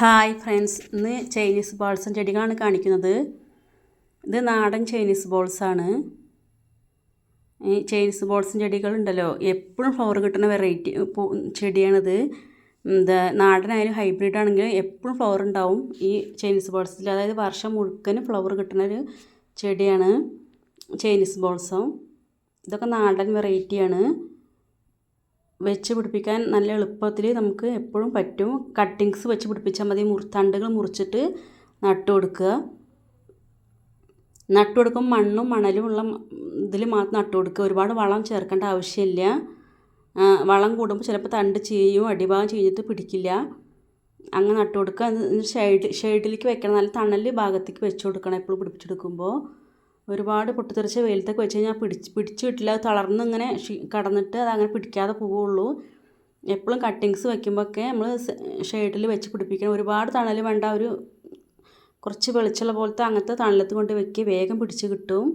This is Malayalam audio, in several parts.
ഹായ് ഫ്രണ്ട്സ് ഇന്ന് ചൈനീസ് ബോൾസും ചെടികളാണ് കാണിക്കുന്നത്. ഇത് നാടൻ ചൈനീസ് ബോൾസാണ് ഈ ചൈനീസ് ബോൾസും ചെടികളുണ്ടല്ലോ എപ്പോഴും ഫ്ലവർ കിട്ടുന്ന വെറൈറ്റി ചെടിയാണിത്. എന്താ നാടനായാലും ഹൈബ്രിഡ് ആണെങ്കിലും എപ്പോഴും ഫ്ലവർ ഉണ്ടാവും ഈ ചൈനീസ് ബോൾസിൽ അതായത് വർഷം മുഴുക്കന് ഫ്ലവർ കിട്ടുന്ന ഒരു ചെടിയാണ് ചൈനീസ് ബോൾസം ഇതൊക്കെ നാടൻ വെറൈറ്റിയാണ് വെച്ച് പിടിപ്പിക്കാൻ നല്ല എളുപ്പത്തിൽ നമുക്ക് എപ്പോഴും പറ്റും. കട്ടിങ്സ് വെച്ച് പിടിപ്പിച്ചാൽ മതി. തണ്ടുകൾ മുറിച്ചിട്ട് നട്ടു കൊടുക്കുക നട്ടു കൊടുക്കുമ്പോൾ മണ്ണും മണലും ഉള്ള ഇതിൽ മാത്രം നട്ടു കൊടുക്കുക ഒരുപാട് വളം ചേർക്കേണ്ട ആവശ്യമില്ല. വളം കൂടുമ്പോൾ ചിലപ്പോൾ തണ്ട് ചെയ്യും അടിഭാഗം ചെയ്തിട്ട് പിടിക്കില്ല. അങ്ങനെ നട്ടു കൊടുക്കുക ഷെയ്ഡ് ഷെയ്ഡിലേക്ക് വെക്കണം. നല്ല തണൽ ഭാഗത്തേക്ക് വെച്ച് കൊടുക്കണം എപ്പോഴും പിടിപ്പിച്ചെടുക്കുമ്പോൾ. ഒരുപാട് പൊട്ടിത്തെറിച്ച വെയിലത്തൊക്കെ വെച്ച് കഴിഞ്ഞാൽ പിടിച്ച് പിടിച്ച് കിട്ടില്ല. അത് തളർന്ന് ഇങ്ങനെ കടന്നിട്ട് അത് അങ്ങനെ പിടിക്കാതെ പോവുള്ളൂ. എപ്പോഴും കട്ടിങ്സ് വയ്ക്കുമ്പോഴൊക്കെ നമ്മൾ ഷെയ്ഡിൽ വെച്ച് പിടിപ്പിക്കണം. ഒരുപാട് തണൽ വേണ്ട ഒരു കുറച്ച് വെളിച്ചുള്ള പോലത്തെ അങ്ങനത്തെ തണലത്ത് കൊണ്ട് വെക്കുക വേഗം പിടിച്ച് കിട്ടും.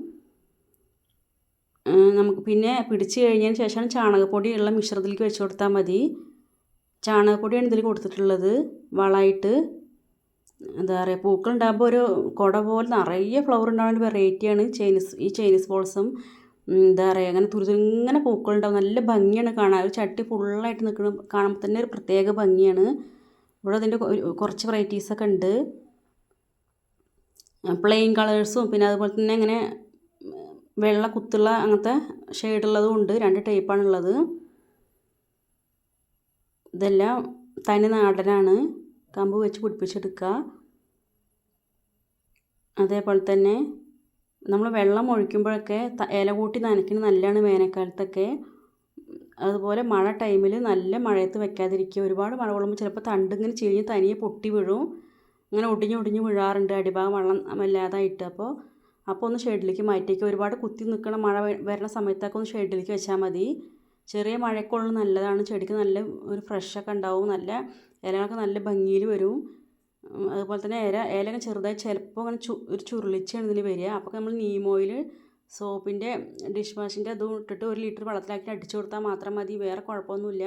നമുക്ക് പിന്നെ പിടിച്ച് കഴിഞ്ഞതിന് ശേഷം ചാണകപ്പൊടി ഉള്ള മിശ്രിതത്തിലേക്ക് വെച്ച് കൊടുത്താൽ മതി. ചാണകപ്പൊടിയാണ് ഇതിൽ കൊടുത്തിട്ടുള്ളത് വളമായിട്ട്. എന്താ പറയുക പൂക്കൾ ഉണ്ടാകുമ്പോൾ ഒരു കുട പോലെ നിറയെ ഫ്ലവർ ഉണ്ടാകുന്ന വെറൈറ്റിയാണ് ചൈനീസ് ഈ ചൈനീസ് ബോൾസും എന്താ പറയുക അങ്ങനെ തുരുതുങ്ങനെ പൂക്കളുണ്ടാവും നല്ല ഭംഗിയാണ് കാണാൻ. ഒരു ചട്ടി ഫുള്ളായിട്ട് നിൽക്കുന്ന കാണുമ്പോൾ തന്നെ ഒരു പ്രത്യേക ഭംഗിയാണ്. ഇവിടെ അതിന്റെ കുറച്ച് വെറൈറ്റീസൊക്കെ ഉണ്ട്. പ്ലെയിൻ കളേഴ്സും പിന്നെ അതുപോലെ തന്നെ ഇങ്ങനെ വെള്ള കുത്തുള്ള അങ്ങനത്തെ ഷെയ്ഡുള്ളതും ഉണ്ട്. രണ്ട് ടൈപ്പാണുള്ളത് ഇതെല്ലാം തനി നാടനാണ്. കമ്പ് വെച്ച് പിടിപ്പിച്ചെടുക്കുക. അതേപോലെ തന്നെ നമ്മൾ വെള്ളം ഒഴിക്കുമ്പോഴൊക്കെ ഇല കൂട്ടി നനയ്ക്കുന്നത് നല്ലതാണ് വേനൽക്കാലത്തൊക്കെ. അതുപോലെ മഴ ടൈമിൽ നല്ല മഴയത്ത് വെക്കാതിരിക്കുക. ഒരുപാട് മഴ കൊള്ളുമ്പോൾ ചിലപ്പോൾ തണ്ടിങ്ങനെ ചീഞ്ഞ് തനിയെ പൊട്ടി വീഴും. അങ്ങനെ ഒടിഞ്ഞ് ഒടിഞ്ഞ് വീഴാറുണ്ട് അടിഭാഗം വെള്ളം വല്ലാതായിട്ട് അപ്പോൾ അപ്പോൾ ഒന്ന് ഷെഡിലേക്ക് മാറ്റിയേക്കുക. ഒരുപാട് കുത്തി നിൽക്കണം മഴ വരുന്ന സമയത്തൊക്കെ ഒന്ന് ഷെഡിലേക്ക് വെച്ചാൽ മതി. ചെറിയ മഴയ്ക്കുള്ള നല്ലതാണ്. ചെടിക്ക് നല്ല ഒരു ഫ്രഷൊക്കെ ഉണ്ടാവും. നല്ല ഇലകളൊക്കെ നല്ല ഭംഗിയിൽ വരും. അതുപോലെ തന്നെ ഇല ഇലയൊക്കെ ചെറുതായി ചിലപ്പോൾ അങ്ങനെ ചു ഒരു ചുരുളിച്ചാണ് ഇതിൽ വരിക. അപ്പോൾ നമ്മൾ നീം ഓയിൽ സോപ്പിന്റെ ഡിഷ് വാഷിന്റെ അതും ഇട്ടിട്ട് ഒരു ലിറ്റർ വെള്ളത്തിലാക്കി അടിച്ചു കൊടുത്താൽ മാത്രം മതി. വേറെ കുഴപ്പമൊന്നുമില്ല.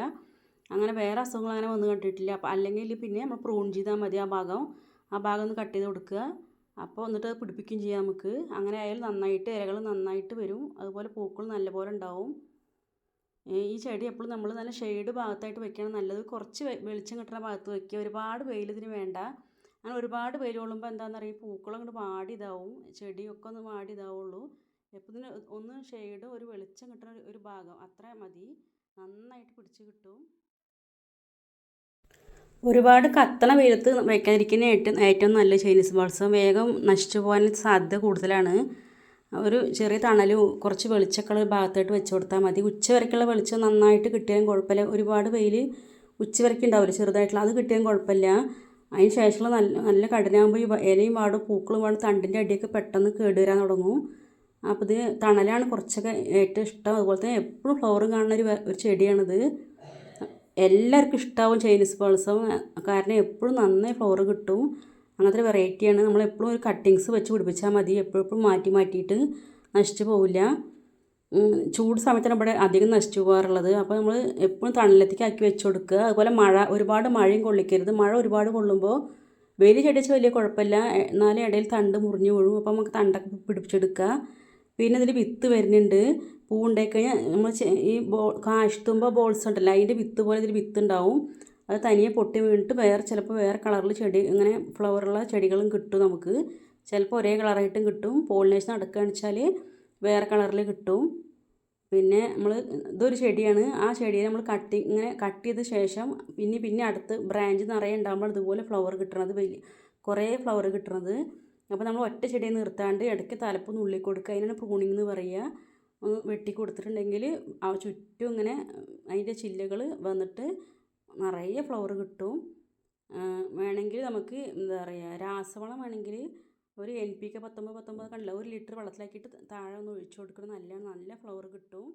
അങ്ങനെ വേറെ അസുഖങ്ങൾ അങ്ങനെ വന്ന് കണ്ടിട്ടില്ല. അപ്പോൾ അല്ലെങ്കിൽ പിന്നെ നമ്മൾ പ്രൂൺ ചെയ്താൽ മതി ആ ഭാഗം. ആ ഭാഗം ഒന്ന് കട്ട് ചെയ്ത് കൊടുക്കുക. അപ്പോൾ എന്നിട്ട് അത് പിടിപ്പിക്കുകയും ചെയ്യാം നമുക്ക്. അങ്ങനെ ആയാലും നന്നായിട്ട് ഇലകൾ നന്നായിട്ട് വരും. അതുപോലെ പൂക്കൾ നല്ലപോലെ ഉണ്ടാവും. ഈ ചെടി എപ്പോഴും നമ്മൾ നല്ല ഷെയ്ഡ് ഭാഗത്തായിട്ട് വെക്കണം. നല്ലത് കുറച്ച് വെളിച്ചം കിട്ടുന്ന ഭാഗത്ത് വെക്കുക. ഒരുപാട് വെയിൽ ഇതിന് വേണ്ട. അങ്ങനെ ഒരുപാട് വെയിൽ കൊള്ളുമ്പോൾ എന്താണെന്ന് അറിയാം പൂക്കളും അങ്ങോട്ട് വാടി ഇതാവും. ചെടിയൊക്കെ ഒന്ന് വാടി ഇതാവുള്ളൂ. എപ്പോൾ ഇതിന് ഒന്ന് ഷെയ്ഡ് ഒരു വെളിച്ചം കിട്ടുന്ന ഒരു ഭാഗം അത്ര മതി. നന്നായിട്ട് പിടിച്ച് കിട്ടും. ഒരുപാട് കത്തണ വെയിലത്ത് വെക്കാതിരിക്കുന്ന ഏറ്റവും ഏറ്റവും നല്ല ചൈനീസ് ബോൾസ് വേഗം നശിച്ചു പോകാൻ സാധ്യത കൂടുതലാണ്. ഒരു ചെറിയ തണൽ കുറച്ച് വെളിച്ചമൊക്കെ ഭാഗത്തായിട്ട് വെച്ച് കൊടുത്താൽ മതി. ഉച്ച വരയ്ക്കുള്ള വെളിച്ചം നന്നായിട്ട് കിട്ടിയാലും കുഴപ്പമില്ല. ഒരുപാട് വെയിൽ ഉച്ച വരയ്ക്ക് ഉണ്ടാവില്ല ചെറുതായിട്ടുള്ള. അത് കിട്ടിയാലും കുഴപ്പമില്ല. അതിന് ശേഷമുള്ള നല്ല നല്ല കഠിനാകുമ്പോൾ ഈ ഇലയും പാടും പൂക്കളും പാടും തണ്ടിന്റെ അടിയൊക്കെ പെട്ടെന്ന് കേടുവരാൻ തുടങ്ങും. അപ്പോൾ ഇത് തണലാണ് കുറച്ചൊക്കെ ഏറ്റവും ഇഷ്ടം. അതുപോലെ തന്നെ എപ്പോഴും ഫ്ലവർ കാണുന്ന ഒരു ഒരു ചെടിയാണിത്. എല്ലാവർക്കും ഇഷ്ടമാവും ചൈനീസ് ബോൾസം കാരണം എപ്പോഴും നന്നായി ഫ്ലവർ കിട്ടും. അങ്ങനത്തെ ഒരു വെറൈറ്റിയാണ് നമ്മൾ എപ്പോഴും ഒരു കട്ടിങ്സ് വെച്ച് പിടിപ്പിച്ചാൽ മതി. എപ്പോഴും മാറ്റി മാറ്റിയിട്ട് നശിച്ചു പോവില്ല. ചൂട് സമയത്താണ് ഇവിടെ അധികം നശിച്ചു പോകാറുള്ളത്. അപ്പോൾ നമ്മൾ എപ്പോഴും തണലത്തേക്ക് ആക്കി വെച്ച് കൊടുക്കുക. അതുപോലെ മഴ ഒരുപാട് മഴയും കൊള്ളിക്കരുത്. മഴ ഒരുപാട് കൊള്ളുമ്പോൾ വലിയ ചെടിച്ച് വലിയ കുഴപ്പമില്ല. എന്നാലും ഇടയിൽ തണ്ട് മുറിഞ്ഞു വീഴും. അപ്പോൾ നമുക്ക് തണ്ടൊക്കെ പിടിപ്പിച്ചെടുക്കുക. പിന്നെ ഇതിൽ വിത്ത് വരുന്നുണ്ട്. പൂ ഉണ്ടായിക്കഴിഞ്ഞാൽ നമ്മൾ ഈ ബോ കാഷ്തുമ്പോൾ ബോൾസ് ഉണ്ടല്ലോ. അതിന്റെ വിത്ത് പോലെ ഇതിൽ വിത്ത് ഉണ്ടാവും. അത് തനിയെ പൊട്ടി വീണിട്ട് വേറെ ചിലപ്പോൾ വേറെ കളറിൽ ചെടി ഇങ്ങനെ ഫ്ലവറുള്ള ചെടികളും കിട്ടും നമുക്ക്. ചിലപ്പോൾ ഒരേ കളറായിട്ടും കിട്ടും. പോളിനേഷൻ നടക്കുകയാണെന്ന് വെച്ചാൽ വേറെ കളറിൽ കിട്ടും. പിന്നെ നമ്മൾ ഇതൊരു ചെടിയാണ്. ആ ചെടിയെ നമ്മൾ കട്ടി ഇങ്ങനെ കട്ട് ചെയ്ത ശേഷം പിന്നെ പിന്നെ അടുത്ത് ബ്രാഞ്ച് നിറയെ ഉണ്ടാകുമ്പോൾ ഇതുപോലെ ഫ്ലവർ കിട്ടുന്നത് വലിയ കുറേ ഫ്ലവർ കിട്ടുന്നത് അപ്പോൾ നമ്മൾ ഒറ്റ ചെടിയെ നിർത്താണ്ട് ഇടയ്ക്ക് തലപ്പ് നുള്ളി കൊടുക്കുക. അതിനാണ് പ്രൂണിങ് എന്ന് പറയുക. വെട്ടി കൊടുത്തിട്ടുണ്ടെങ്കിൽ ആ ചുറ്റും ഇങ്ങനെ അതിന്റെ ചില്ലകൾ വന്നിട്ട് നിറയെ ഫ്ലവർ കിട്ടും. വേണമെങ്കിൽ നമുക്ക് എന്താ പറയുക രാസവളം വേണമെങ്കിൽ ഒരു എൻ പി കെ പത്തൊമ്പത് പത്തൊമ്പത് കണ്ടില്ല? ഒരു ലിറ്റർ വെള്ളത്തിലാക്കിയിട്ട് താഴെ ഒന്ന് ഒഴിച്ചു കൊടുക്കണം. നല്ല നല്ല ഫ്ലവർ കിട്ടും.